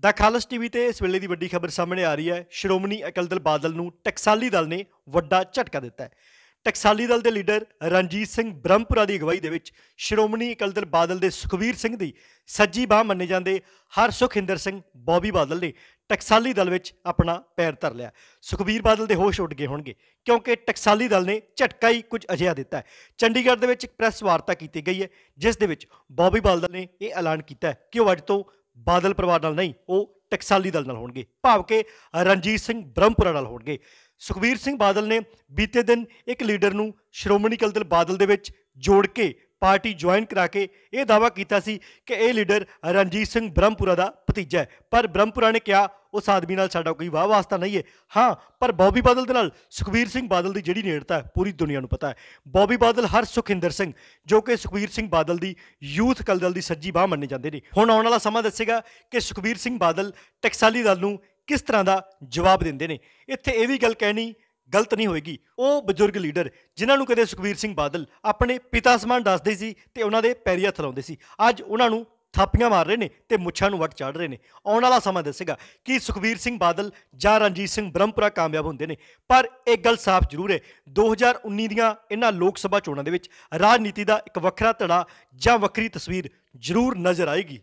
ਦਾ ਖਾਲਸ TV ਤੇ ਇਸ ਵੇਲੇ ਦੀ ਵੱਡੀ ਖਬਰ ਸਾਹਮਣੇ ਆ ਰਹੀ ਹੈ। ਸ਼੍ਰੋਮਣੀ ਅਕਾਲੀ ਦਲ ਬਾਦਲ ਨੂੰ ਟਕਸਾਲੀ ਦਲ ਨੇ ਵੱਡਾ ਝਟਕਾ ਦਿੱਤਾ ਹੈ। ਟਕਸਾਲੀ ਦਲ ਦੇ ਲੀਡਰ ਰਣਜੀਤ ਸਿੰਘ ਬ੍ਰਹਮਪੁਰਾ ਦੀ ਅਗਵਾਈ ਦੇ ਵਿੱਚ ਸ਼੍ਰੋਮਣੀ ਅਕਾਲੀ ਦਲ ਬਾਦਲ ਦੇ ਸੁਖਬੀਰ ਸਿੰਘ ਦੀ ਸੱਜੀ ਬਾਹ ਮੰਨੇ ਜਾਂਦੇ ਹਰ ਸੁਖਿੰਦਰ ਸਿੰਘ ਬੌਬੀ ਬਾਦਲ ਨੇ ਟਕਸਾਲੀ ਦਲ ਵਿੱਚ ਆਪਣਾ ਪੈਰ ਧਰ ਲਿਆ। ਸੁਖਬੀਰ ਬਾਦਲ ਦੇ ਹੋਸ਼ ਉੱਡ ਗਏ ਹੋਣਗੇ ਕਿਉਂਕਿ ਟਕਸਾਲੀ ਦਲ ਨੇ ਝਟਕਾ ਹੀ ਕੁਝ ਅਜਿਹਾ ਦਿੱਤਾ ਹੈ। ਚੰਡੀਗੜ੍ਹ ਦੇ ਵਿੱਚ ਇੱਕ ਪ੍ਰੈਸ ਵਾਰਤਾ ਕੀਤੀ ਗਈ ਹੈ, ਜਿਸ ਦੇ ਵਿੱਚ ਬੌਬੀ ਬਾਦਲ ਨੇ ਇਹ ਐਲਾਨ ਕੀਤਾ ਕਿ ਉਹ ਅੱਜ ਤੋਂ ਬਾਦਲ ਪਰਿਵਾਰ ਨਾਲ ਨਹੀਂ, ਉਹ ਟਕਸਾਲੀ ਦਲ ਨਾਲ ਹੋਣਗੇ। ਭਾਵ ਕਿ ਰਣਜੀਤ ਸਿੰਘ ਬ੍ਰਹਮਪੁਰਾ ਨਾਲ ਹੋਣਗੇ। ਸੁਖਬੀਰ ਸਿੰਘ ਬਾਦਲ ਨੇ ਬੀਤੇ ਦਿਨ ਇੱਕ ਲੀਡਰ ਨੂੰ ਸ਼੍ਰੋਮਣੀ ਅਕਾਲੀ ਦਲ ਬਾਦਲ ਦੇ ਵਿੱਚ ਜੋੜ ਕੇ ਪਾਰਟੀ ਜੁਆਇਨ ਕਰਾ ਕੇ ਇਹ ਦਾਵਾ ਕੀਤਾ ਸੀ ਕਿ ਇਹ ਲੀਡਰ ਰਣਜੀਤ ਸਿੰਘ ਬ੍ਰਹਮਪੁਰਾ ਦਾ ਭਤੀਜਾ ਹੈ। ਪਰ ਬ੍ਰਹਮਪੁਰਾ ਨੇ ਕਿਹਾ ਉਸ ਆਦਮੀ ਨਾਲ ਸਾਡਾ ਕੋਈ ਵਾਹ ਵਾਸਤਾ ਨਹੀਂ ਹੈ। ਹਾਂ, ਪਰ ਬੌਬੀ ਬਾਦਲ ਦੇ ਨਾਲ ਸੁਖਬੀਰ ਸਿੰਘ ਬਾਦਲ ਦੀ ਜਿਹੜੀ ਨੇੜਤਾ ਪੂਰੀ ਦੁਨੀਆ ਨੂੰ ਪਤਾ ਹੈ। ਬੌਬੀ ਬਾਦਲ ਹਰ ਸੁਖਿੰਦਰ ਸਿੰਘ, ਜੋ ਕਿ ਸੁਖਬੀਰ ਸਿੰਘ ਬਾਦਲ ਦੀ ਯੂਥ ਅਕਾਲੀ ਦਲ ਦੀ ਸੱਜੀ ਬਾਹ ਮੰਨੇ ਜਾਂਦੇ ਨੇ। ਹੁਣ ਆਉਣ ਵਾਲਾ ਸਮਾਂ ਦੱਸੇਗਾ ਕਿ ਸੁਖਬੀਰ ਸਿੰਘ ਬਾਦਲ ਟਕਸਾਲੀ ਦਲ ਨੂੰ ਕਿਸ ਤਰ੍ਹਾਂ ਦਾ ਜਵਾਬ ਦਿੰਦੇ ਨੇ। ਇੱਥੇ ਇਹ ਵੀ ਗੱਲ ਕਹਿਣੀ ਗਲਤ ਨਹੀਂ ਹੋਏਗੀ। ਉਹ ਬਜ਼ੁਰਗ ਲੀਡਰ, ਜਿਨ੍ਹਾਂ ਨੂੰ ਕਦੇ ਸੁਖਬੀਰ ਸਿੰਘ ਬਾਦਲ ਆਪਣੇ ਪਿਤਾ ਸਮਾਨ ਦੱਸਦੇ ਸੀ ਤੇ ਉਹਨਾਂ ਦੇ ਪੈਰੀ ਹੱਥ ਲਾਉਂਦੇ ਸੀ। ਅੱਜ ਉਹਨਾਂ ਨੂੰ ਥਾਪੀਆਂ ਮਾਰ ਰਹੇ ਨੇ ਤੇ ਮੁੱਛਾਂ ਨੂੰ ਵੱਟ ਚਾੜ ਰਹੇ ਨੇ। ਆਉਣ ਵਾਲਾ ਸਮਾਂ ਦੱਸੇਗਾ ਕਿ ਸੁਖਬੀਰ ਸਿੰਘ ਬਾਦਲ ਜਾਂ ਰਣਜੀਤ ਸਿੰਘ ਬ੍ਰਹਮਪੁਰਾ ਕਾਮਯਾਬ ਹੁੰਦੇ ਨੇ। ਪਰ ਇੱਕ ਗੱਲ ਸਾਫ਼ ਜ਼ਰੂਰ ਹੈ 2019 ਦੀਆਂ ਇਹਨਾਂ ਲੋਕ ਸਭਾ ਚੋਣਾਂ ਦੇ ਵਿੱਚ ਰਾਜਨੀਤੀ ਦਾ ਇੱਕ ਵੱਖਰਾ ਧੜਾ ਜਾਂ ਵੱਖਰੀ ਤਸਵੀਰ ਜ਼ਰੂਰ ਨਜ਼ਰ ਆਏਗੀ।